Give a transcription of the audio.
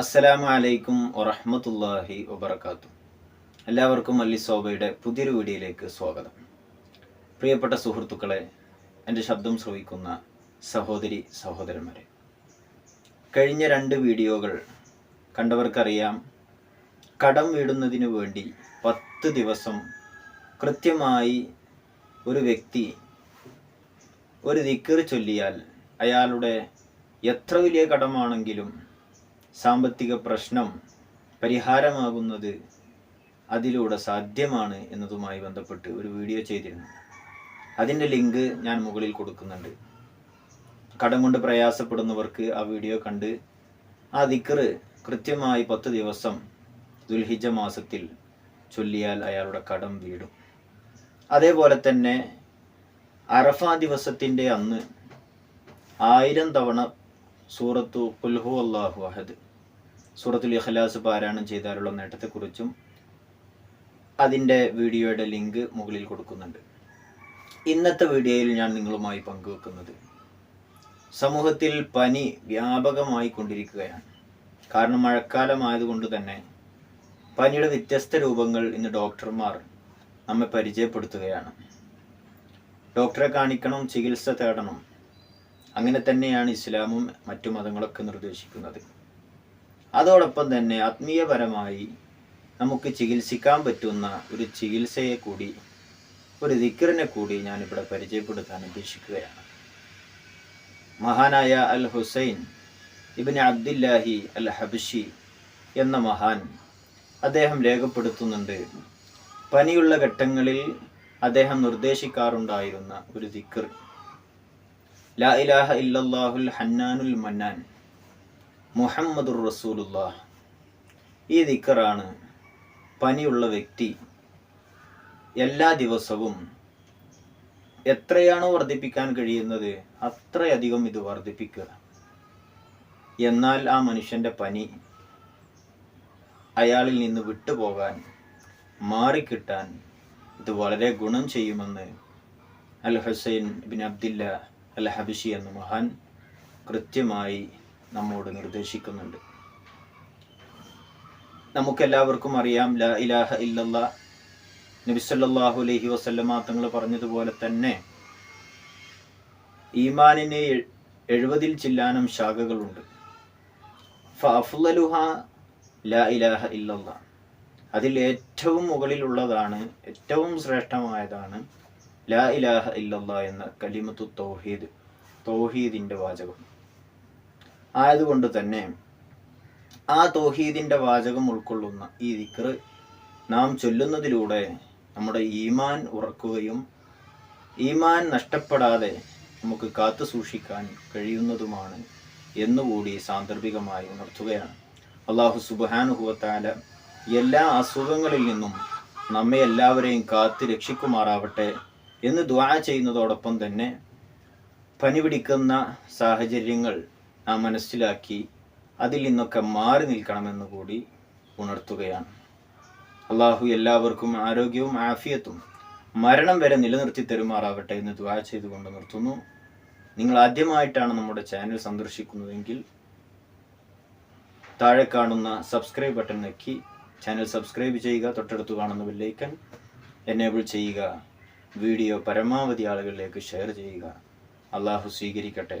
അസ്സലാമു അലൈക്കും വറഹമത്തല്ലാഹി വബർക്കാത്തു എല്ലാവർക്കും അല്ലി സോബയുടെ പുതിയൊരു വീഡിയോയിലേക്ക് സ്വാഗതം. പ്രിയപ്പെട്ട സുഹൃത്തുക്കളെ എന്റെ ശബ്ദം ശ്രവിക്കുന്ന സഹോദരി സഹോദരന്മാരെ കഴിഞ്ഞ രണ്ട് വീഡിയോകൾ കണ്ടവർക്കറിയാം. കടം വീടുന്നതിന് വേണ്ടി പത്ത് ദിവസം കൃത്യമായി ഒരു വ്യക്തി ഒരു ദിക്കർ ചൊല്ലിയാൽ അയാളുടെ എത്ര വലിയ കടമാണെങ്കിലും സാമ്പത്തിക പ്രശ്നം പരിഹാരമാകുന്നത് അതിലൂടെ സാധ്യമാണ് എന്നതുമായി ബന്ധപ്പെട്ട് ഒരു വീഡിയോ ചെയ്തിരുന്നു. അതിന്റെ ലിങ്ക് ഞാൻ മുകളിൽ കൊടുക്കുന്നുണ്ട്. കടം കൊണ്ട് പ്രയാസപ്പെടുന്നവർക്ക് ആ വീഡിയോ കണ്ട് ആ ദിക്കറ് കൃത്യമായി പത്ത് ദിവസം ദുൽഹിജ മാസത്തിൽ ചൊല്ലിയാൽ അയാളുടെ കടം വീടും. അതേപോലെ തന്നെ അറഫ ദിവസത്തിന്റെ അന്ന് ആയിരം തവണ സൂറത്തു പുൽഹു അള്ളാഹു അഹദ് സൂറത്തുൽ ഇഖ്ലാസ് പാരായണം ചെയ്താലുള്ള നേട്ടത്തെക്കുറിച്ചും അതിന്റെ വീഡിയോയുടെ ലിങ്ക് മുകളിൽ കൊടുക്കുന്നുണ്ട്. ഇന്നത്തെ വീഡിയോയിൽ ഞാൻ നിങ്ങളുമായി പങ്കുവെക്കുന്നത് സമൂഹത്തിൽ പനി വ്യാപകമായി കൊണ്ടിരിക്കുകയാണ്. കാരണം മഴക്കാലമായതുകൊണ്ട് തന്നെ പനിയുടെ വ്യത്യസ്ത രൂപങ്ങൾ ഇന്ന് ഡോക്ടർമാർ നമ്മെ പരിചയപ്പെടുത്തുകയാണ്. ഡോക്ടറെ കാണിക്കണം ചികിത്സ തേടണം. അങ്ങനെ തന്നെയാണ് ഇസ്ലാമും മറ്റു മതങ്ങളൊക്കെ നിർദ്ദേശിക്കുന്നത്. അതോടൊപ്പം തന്നെ ആത്മീയപരമായി നമുക്ക് ചികിത്സിക്കാൻ പറ്റുന്ന ഒരു ചികിത്സയെ കൂടി ഒരു ദിക്കറിനെ കൂടി ഞാനിവിടെ പരിചയപ്പെടുത്താൻ ഉദ്ദേശിക്കുകയാണ്. മഹാനായ അൽ ഹുസൈൻ ഇബിൻ അബ്ദില്ലാഹി അൽ ഹബഷി എന്ന മഹാൻ അദ്ദേഹം രേഖപ്പെടുത്തുന്നുണ്ട്. പനിയുള്ള ഘട്ടങ്ങളിൽ അദ്ദേഹം നിർദ്ദേശിക്കാറുണ്ടായിരുന്ന ഒരു ദിക്കർ ലാ ഇലാഹ ഇല്ലാഹുൽ ഹന്നാനുൽ മന്നാൻ. മുഹമ്മദുർ റസൂലുള്ള ഈ ദിക്കറാണ് പനിയുള്ള വ്യക്തി എല്ലാ ദിവസവും എത്രയാണോ വർദ്ധിപ്പിക്കാൻ കഴിയുന്നത് അത്രയധികം ഇത് വർദ്ധിപ്പിക്കുക. എന്നാൽ ആ മനുഷ്യന്റെ പനി അയാളിൽ നിന്ന് വിട്ടുപോകാൻ മാറിക്കിട്ടാൻ ഇത് വളരെ ഗുണം ചെയ്യുമെന്ന് Al Hussain bin Abdillah Al Habishi എന്ന മഹാൻ കൃത്യമായി നമ്മോട് നിർദ്ദേശിക്കുന്നുണ്ട്. നമുക്കെല്ലാവർക്കും അറിയാം ല ഇലാഹ ഇല്ലല്ല. നബിസല്ലാഹു അലഹി വസല്ലമ തങ്ങൾ പറഞ്ഞതുപോലെ തന്നെ ഈമാനിനെ എഴുപതിൽ ചില്ലാനം ശാഖകളുണ്ട്. ഫഅഫ്ളലുഹ ലാ ഇലാഹ ഇല്ലല്ല. അതിൽ ഏറ്റവും മുകളിലുള്ളതാണ് ഏറ്റവും ശ്രേഷ്ഠമായതാണ് ല ഇലാഹ ഇല്ലല്ല എന്ന കലിമത്തു തൗഹീദ് തൗഹീദിന്റെ വാചകം. ആയതുകൊണ്ട് തന്നെ ആ തോഹീദിന്റെ വാചകം ഉൾക്കൊള്ളുന്ന ഈ ദിക്ർ നാം ചൊല്ലുന്നതിലൂടെ നമ്മുടെ ഈമാൻ ഉറക്കുകയും ഈമാൻ നഷ്ടപ്പെടാതെ നമുക്ക് കാത്തു സൂക്ഷിക്കാൻ കഴിയുന്നതുമാണ് എന്നുകൂടി സാന്ദർഭികമായി ഉണർത്തുകയാണ്. അള്ളാഹു സുബാനുഹുവത്താല എല്ലാ അസുഖങ്ങളിൽ നിന്നും നമ്മെ എല്ലാവരെയും കാത്ത് രക്ഷിക്കുമാറാവട്ടെ എന്ന് ദ്വാ ചെയ്യുന്നതോടൊപ്പം തന്നെ പനി പിടിക്കുന്ന സാഹചര്യങ്ങൾ നാം മനസ്സിലാക്കി അതിൽ നിന്നൊക്കെ മാറി നിൽക്കണമെന്ന് കൂടി ഉണർത്തുകയാണ്. അള്ളാഹു എല്ലാവർക്കും ആരോഗ്യവും ആഫിയത്തും മരണം വരെ നിലനിർത്തി തരുമാറാവട്ടെ എന്ന് ദ്വാ ചെയ്തുകൊണ്ട് നിർത്തുന്നു. നിങ്ങൾ ആദ്യമായിട്ടാണ് നമ്മുടെ ചാനൽ സന്ദർശിക്കുന്നതെങ്കിൽ താഴെ കാണുന്ന സബ്സ്ക്രൈബ് ബട്ടൺ നക്കി ചാനൽ സബ്സ്ക്രൈബ് ചെയ്യുക തൊട്ടടുത്ത് കാണുന്ന ബെല്ലൈക്കൺ എനേബിൾ ചെയ്യുക വീഡിയോ പരമാവധി ആളുകളിലേക്ക് ഷെയർ ചെയ്യുക. അള്ളാഹു സ്വീകരിക്കട്ടെ.